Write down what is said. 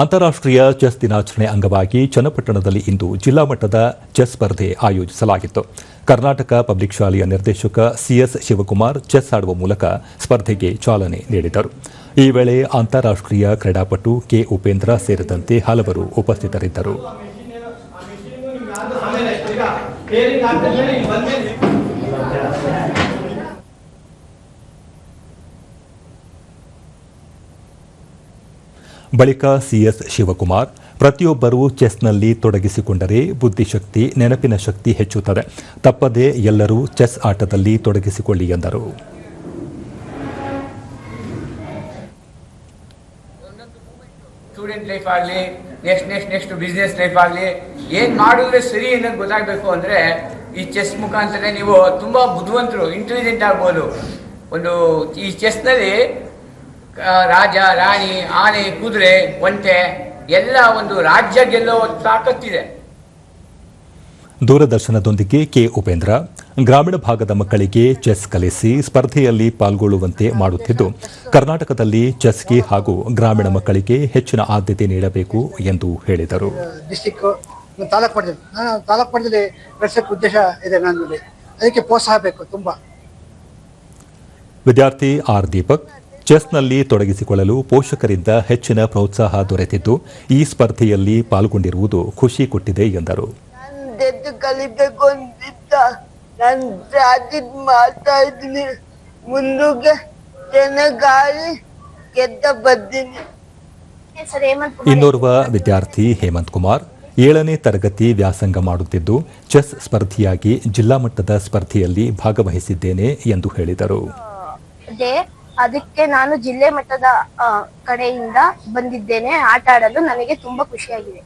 ಅಂತಾರಾಷ್ಟ್ರೀಯ ಚೆಸ್ ದಿನಾಚರಣೆ ಅಂಗವಾಗಿ ಚನ್ನಪಟ್ಟಣದಲ್ಲಿ ಇಂದು ಜಿಲ್ಲಾ ಮಟ್ಟದ ಚೆಸ್ ಸ್ಪರ್ಧೆ ಆಯೋಜಿಸಲಾಗಿತ್ತು. ಕರ್ನಾಟಕ ಪಬ್ಲಿಕ್ ಶಾಲೆಯ ನಿರ್ದೇಶಕ ಸಿಎಸ್ ಶಿವಕುಮಾರ್ ಚೆಸ್ ಆಡುವ ಮೂಲಕ ಸ್ಪರ್ಧೆಗೆ ಚಾಲನೆ ನೀಡಿದರು. ಈ ವೇಳೆ ಅಂತಾರಾಷ್ಟ್ರೀಯ ಕ್ರೀಡಾಪಟು ಕೆ ಉಪೇಂದ್ರ ಸೇರಿದಂತೆ ಹಲವರು ಉಪಸ್ಥಿತರಿದ್ದರು. ಬಳಿಕ ಸಿಎಸ್ ಶಿವಕುಮಾರ್, ಪ್ರತಿಯೊಬ್ಬರೂ ಚೆಸ್ನಲ್ಲಿ ತೊಡಗಿಸಿಕೊಂಡರೆ ಬುದ್ಧಿಶಕ್ತಿ, ನೆನಪಿನ ಶಕ್ತಿ ಹೆಚ್ಚುತ್ತದೆ. ತಪ್ಪದೇ ಎಲ್ಲರೂ ಚೆಸ್ ಆಟದಲ್ಲಿ ತೊಡಗಿಸಿಕೊಳ್ಳಿ ಎಂದರು. ಸ್ಟೂಡೆಂಟ್ ಲೈಫ್ ಆಗಲಿ, next next next business life ಆಗಲಿ, ಏನು ಮಾಡಿದ್ರೆ ಸರಿ ಅನ್ನೋದು ಗೊತ್ತಾಗಬೇಕು ಅಂದರೆ ಈ ಚೆಸ್ ಮುಖಾಂತರ ನೀವು ತುಂಬ ಬುದ್ಧಿವಂತರು ಇಂಟೆಲಿಜೆಂಟ್ ಆಗ್ಬೋದು. ಒಂದು ಈ ಚೆಸ್ನಲ್ಲಿ ರಾಜ ರಾಣಿ ಆನೆ ಕುದುರೆ ಒಂಟೆ ಎಲ್ಲ ಒಂದು ರಾಜ್ಯ ಗೆಲ್ಲೋ ಸಾಕತ್ತಿದೆ ದೂರದರ್ಶನದೊಂದಿಗೆ ಕೆ. ಉಪೇಂದ್ರ ಗ್ರಾಮೀಣ ಭಾಗದ ಮಕ್ಕಳಿಗೆ ಚೆಸ್ ಕಲಿಸಿ ಸ್ಪರ್ಧೆಯಲ್ಲಿ ಪಾಲ್ಗೊಳ್ಳುವಂತೆ ಮಾಡುತ್ತಿದ್ದು ಕರ್ನಾಟಕದಲ್ಲಿ ಚೆಸ್ಗೆ ಹಾಗೂ ಗ್ರಾಮೀಣ ಮಕ್ಕಳಿಗೆ ಹೆಚ್ಚಿನ ಆದ್ಯತೆ ನೀಡಬೇಕು ಎಂದು ಹೇಳಿದರು. ಡಿಸ್ಟಿಕ್ ತಾಲೂಕು ಮಟ್ಟದಲ್ಲಿ ನಾನು ತಾಲೂಕು ಮಟ್ಟದಲ್ಲಿ ಬೆಳೆಸೋಕ್ಕೆ ಉದ್ದೇಶ ಇದೆ ನನ್ನಲ್ಲಿ. ಅದಕ್ಕೆ ಪ್ರೋತ್ಸಾಹ ಬೇಕು ತುಂಬ. ವಿದ್ಯಾರ್ಥಿ ಆರ್ ದೀಪಕ್ ಚೆಸ್ನಲ್ಲಿ ತೊಡಗಿಸಿಕೊಳ್ಳಲು ಪೋಷಕರಿಂದ ಹೆಚ್ಚಿನ ಪ್ರೋತ್ಸಾಹ ದೊರೆತಿದ್ದು ಈ ಸ್ಪರ್ಧೆಯಲ್ಲಿ ಪಾಲ್ಗೊಂಡಿರುವುದು ಖುಷಿ ಕೊಟ್ಟಿದೆ ಎಂದರು. ಇನ್ನೋರ್ವ ವಿದ್ಯಾರ್ಥಿ ಹೇಮಂತ್ ಕುಮಾರ್ ಏಳನೇ ತರಗತಿ ವ್ಯಾಸಂಗ ಮಾಡುತ್ತಿದ್ದು ಚೆಸ್ ಸ್ಪರ್ಧಿಯಾಗಿ ಜಿಲ್ಲಾ ಮಟ್ಟದ ಸ್ಪರ್ಧೆಯಲ್ಲಿ ಭಾಗವಹಿಸಿದ್ದೇನೆ ಎಂದು ಹೇಳಿದರು. ಅದಕ್ಕೆ ನಾನು ಜಿಲ್ಲೆ ಮಟ್ಟದ ಕಡೆಯಿಂದ ಬಂದಿದ್ದೇನೆ. ಆಟ ಆಡಲು ನನಗೆ ತುಂಬಾ ಖುಷಿಯಾಗಿದೆ.